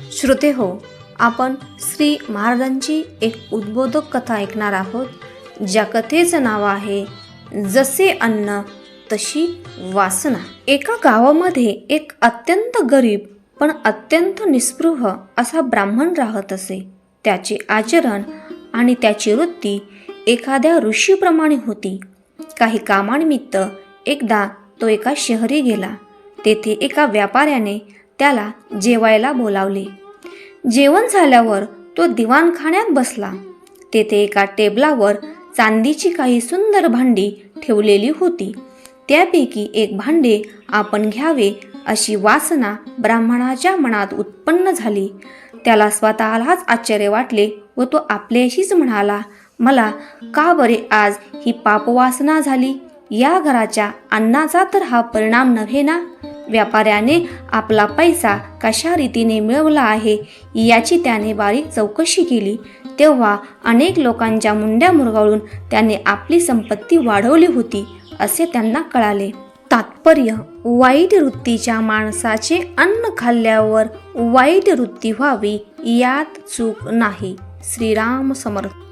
श्रोते हो आपण श्री महाराजांची एक उद्बोधक कथा ऐकणार आहोत ज्या कथेचं नाव आहे जसे अन्न तशी वासना. एका गावामध्ये एक अत्यंत गरीब पण अत्यंत निस्पृह असा ब्राह्मण राहत असे. त्याचे आचरण आणि त्याची वृत्ती एखाद्या ऋषीप्रमाणे होती. काही कामानिमित्त एकदा तो एका शहरी गेला. तेथे एका व्यापाऱ्याने त्याला जेवायला बोलावले. जेवण झाल्यावर तो दिवाणखान्यात बसला. तेथे एका टेबलावर चांदीची काही सुंदर भांडी ठेवलेली होती. त्यापैकी एक भांडे आपण घ्यावे अशी वासना ब्राह्मणाच्या मनात उत्पन्न झाली. त्याला स्वतःलाच आश्चर्य वाटले व तो आपल्याशीच म्हणाला मला का बरे आज ही पापवासना झाली? या घराच्या अन्नाचा तर हा परिणाम नव्हे ना? व्यापाऱ्याने आपला पैसा कशा रीतीने मिळवला आहे याची त्याने बारीक चौकशी केली. तेव्हा अनेक लोकांच्या मुंड्या मुरगाळून त्याने आपली संपत्ती वाढवली होती असे त्यांना कळाले. तात्पर्य वाईट वृत्तीच्या माणसाचे अन्न खाल्ल्यावर वाईट वृत्ती व्हावी यात चूक नाही. श्रीराम समर्थ